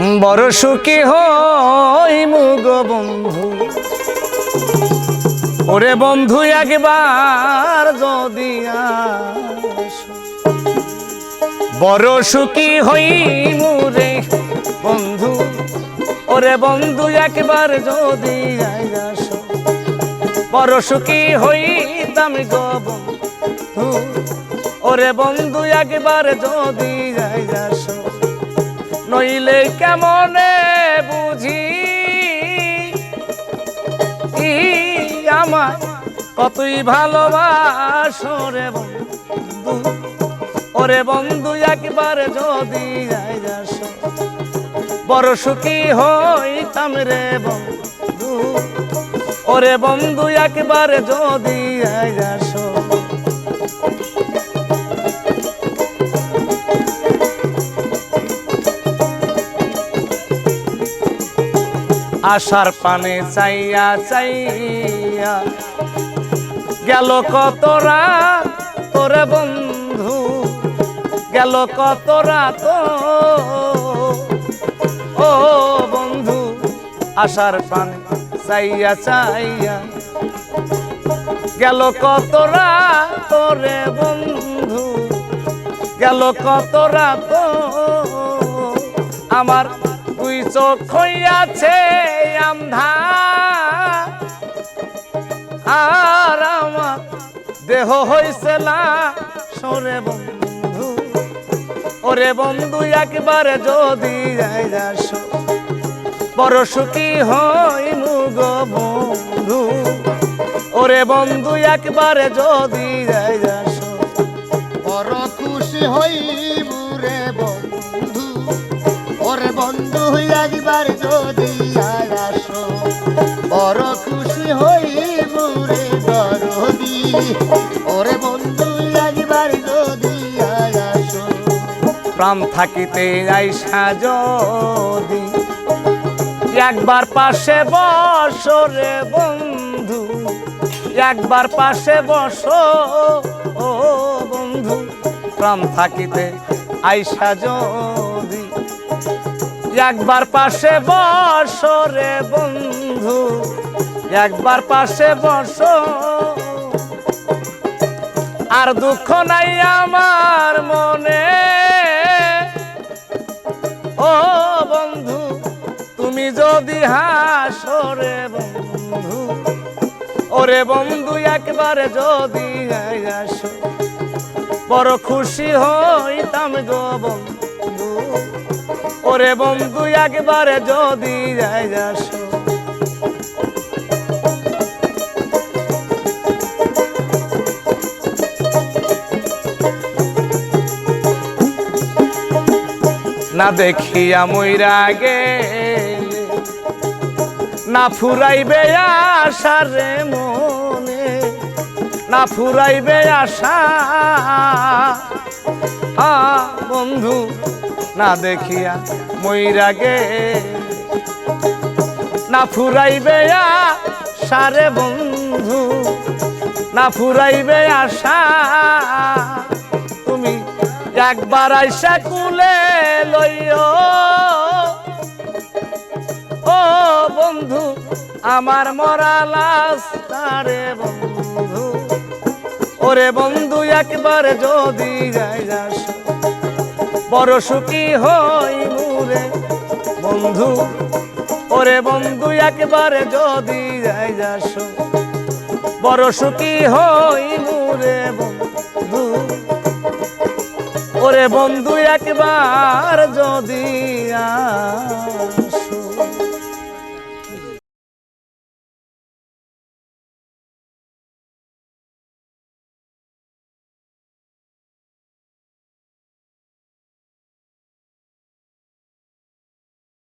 বড় সুখী হই মুগ বন্ধু। ওরে বন্ধু, একবার যদি। বড় সুখী হই মুরে বন্ধু, ওরে বন্ধু, একবার যদি আসো। বড় সুখী হইতাম গো বন্ধু, ওরে বন্ধু, একবার যদি আসো। নইলে কেমনে বুঝি? আমার কতই ভালোবাসো রে বন্ধু? ওরে বন্ধু, একবার যদি আসো বড় সুখী হইতাম রে বন্ধু। ওরে বন্ধু, একবার যদি আসো আশার পানে চাইয়া চাইয়া গেল কত রাত তোরে বন্ধু, গেল কত তো ও বন্ধু, আশার পানে চাইয়া চাইয়া গেল কত রাত তোরে বন্ধু, গেল কত তো আমার দুই চোখ হইয়াছে আর আমার দেহ হইছে না। সরে বন্ধু, ওরে বন্ধু, একবারে যদি যাই যাসো। বড় সুখী হই মুগ বন্ধু, ওরে বন্ধু, একবারে যদি যাই যাসো। বড় খুশি হইব রে বন্ধু। প্রাণ থাকিতে আইসা যদি। একবার পাশে বসরে বন্ধু। একবার পাশে বসো, ও বন্ধু। প্রাণ থাকিতে আইসা যদি। একবার পাশে বসরে বন্ধু। একবার পাশে বসো। আর দুঃখ নাই আমার মনে। ও বন্ধু, তুমি যদি হাসরে বন্ধু, ওরে বন্ধু, একবারে যদি আসো বড় খুশি হইতাম গো বন্ধু। ওরে বন্ধু, একবারে যদি আসো দেখিয়া মইরা গেলে, না ফুরাইবে আশা রে মনে, না ফুরাইবে আশা, আ বন্ধু, না দেখিয়া মইরা গেলে, না ফুরাইবে আশা রে বন্ধু, না ফুরাইবে আশা একবার আইসা কুলে লইও। ও বন্ধু, আমার মরা লাশ রে বন্ধু। ওরে বন্ধু, একবার যদি যাই যাস বড় সুখী হই মুরে। বন্ধু, ওরে বন্ধু, একবার যদি যাই যাস বড় সুখী হই মুরে বন্ধু। ওরে বন্ধু একবার যদি